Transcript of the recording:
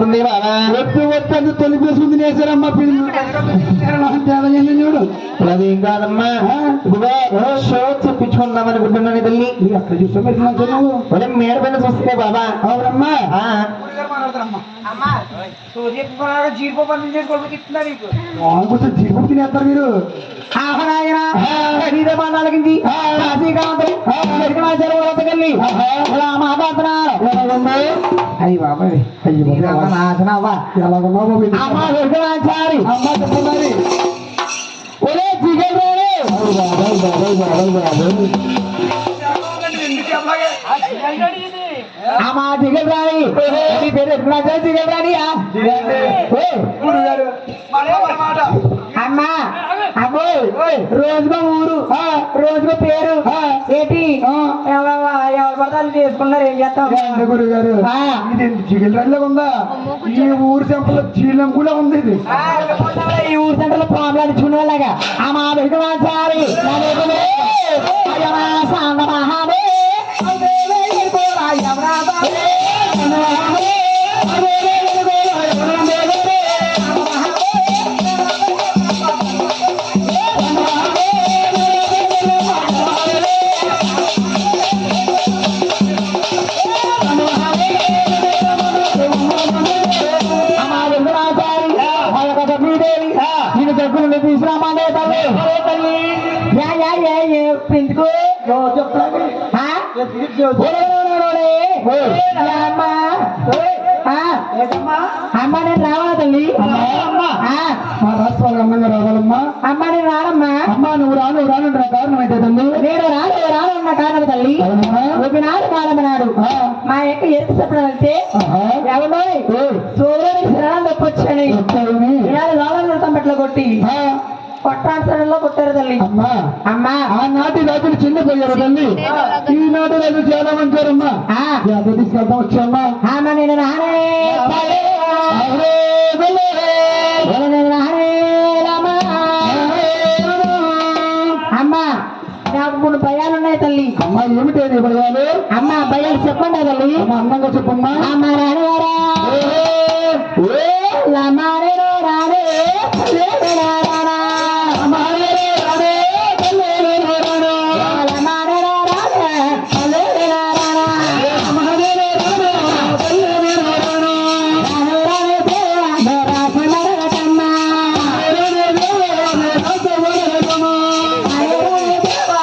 వస్తుంది వద్దు వద్దు అంత తొలిపేసుకుంది నేసారమ్మా పిల్లలు చూడు అదేం కాదమ్మా ఇదిగో షో చెప్పించుకుందాం అనుకుంటున్నాను తల్లి. అక్కడ ఒరే మేడ పైన చూస్తే బాబా. అవునమ్మా. జీపు తినేస్తారు మీరు. ఆహనాయనా, శరీర బాణాలకించి, కాశీకాంతం, మెరికనాచారం వ్రతకల్లి, ఇలా మాట్లాడుతున్నారు. అయ్యి బాబాయ్ అయ్యి ఇదమ్మ బాబాయ్ నాశనవ్వ. ఎలాగున్నావు బాబు ఇది? అమ్మ మెరికనాచారి. అమ్మ చెప్పున్నది ఒరే చికెన్ రోలు. బాబాయ్ బాబాయ్ బాబాయ్ బాబాయ్ అమ్మ చికెన్ రాణి నీ పేరు మెరికనాచారి చికెన్ రాణియా? ఓయ్, అమ్మా అబ్బోయ్ రోజుకో ఊరు రోజుకో పేరు ఏంటి ఎవరు పదాలు చేసుకున్నారు ఏం చేస్తాం గారు ఆ. ఇది చికెన్ రైల్లో ఉందా? ఈ ఊరు చెంపలో చీలం కూడా ఉంది ఇది. ఈ ఊరు సెంటర్లో ప్రాబ్లం ఇచ్చుకునే వాళ్ళగా. ఆ మా దగ్గర తల్లి ఓరే, ఓరే. యా అమ్మా. నేను రావాలా తల్లి? రావాలమ్మా. అమ్మ నేను రానమ్మా. అమ్మా నువ్వు రాను నువ్వు రాను కారణం అయితే తల్లి? నేను రాను రాను అన్న కారణం తల్లి. అవునమ్మా? ఒకనాడు కాలమన్నాడు. మా యొక్క ఎరుపు చెప్పడం. ఎవడో ఓయ్. సోదరుడికి శరణం తప్పొచ్చాను కొట్టి. ఆ, కొట్టాసరంలో కొట్టారు తల్లి. అమ్మా. అమ్మా. ఆనాటి రాజులు చిన్నపోయారు తల్లి. ఈనాటి రాజు చాలా మంచారమ్మా. జాతర తీసుకెళ్తాం వచ్చామ్మా నేను. అమ్మా నాకు మూడు భయాలు ఉన్నాయి తల్లి. అమ్మా ఏమిటి భయాలు? అమ్మ భయాలు చెప్పండి తల్లి. అందంగా చెప్పమ్మా. అమ్మ ఏ, లమ్మారేనో రానే, లేనేనా రానా.